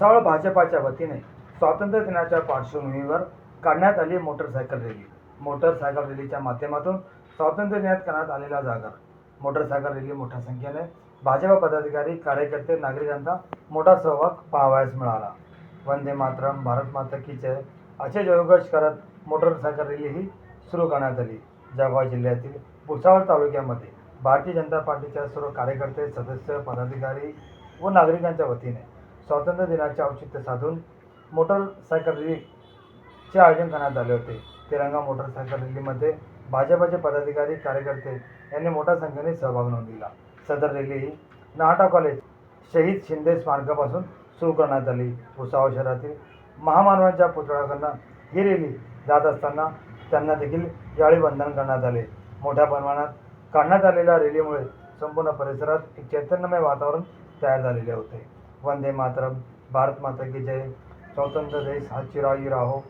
भाजपाच्या वतीने स्वातंत्र्य दिनाच्या पार्श्वभूमीवर काढण्यात आली मोटरसायकल रॅली. मोटरसायकल रॅलीच्या माध्यमातून स्वातंत्र्य दिनात करण्यात आलेला जागर मोटरसायकल रॅली मोठ्या संख्येने भाजपा पदाधिकारी कार्यकर्ते नागरिकांचा मोठा सहभाग पाहावयास मिळाला. वंदे मातरम भारत माता की जय असे जयघोष करत मोटरसायकल रॅली ही सुरू करण्यात आली. जळगाव जिल्ह्यातील भुसावळ तालुक्यामध्ये भारतीय जनता पार्टीच्या सर्व कार्यकर्ते सदस्य पदाधिकारी व नागरिकांच्या वतीने स्वातंत्र्य दिनाचे औचित्य साधून मोटरसायकल रॅलीचे आयोजन करण्यात आले होते. तिरंगा मोटरसायकल रॅलीमध्ये भाजपाचे पदाधिकारी कार्यकर्ते यांनी मोठ्या संख्येने सहभाग नोंदविला. सदर रॅली ही नाहटा कॉलेज शहीद शिंदे स्मारकापासून सुरू करण्यात आली. भुसावळ शहरातील महामानवांच्या पुतळ्याकडनं ही रॅली जात असताना त्यांना देखील यावेळी बंधन करण्यात आले. मोठ्या प्रमाणात काढण्यात आलेल्या रॅलीमुळे संपूर्ण परिसरात एक चैतन्यमय वातावरण तयार झालेले होते. वंदे मातरम भारत माता की जय स्वतंत्र देश हा चिराई राहो.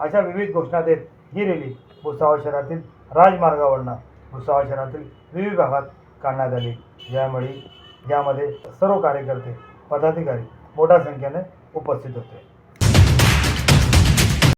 अशा विविध घोषणा देत ही रॅली भुसावळ शहरातील राजमार्गावरनं भुसावळ शहरातील विविध भागात काढण्यात आली. यामुळे यामध्ये सर्व कार्यकर्ते पदाधिकारी मोठ्या संख्येने उपस्थित होते.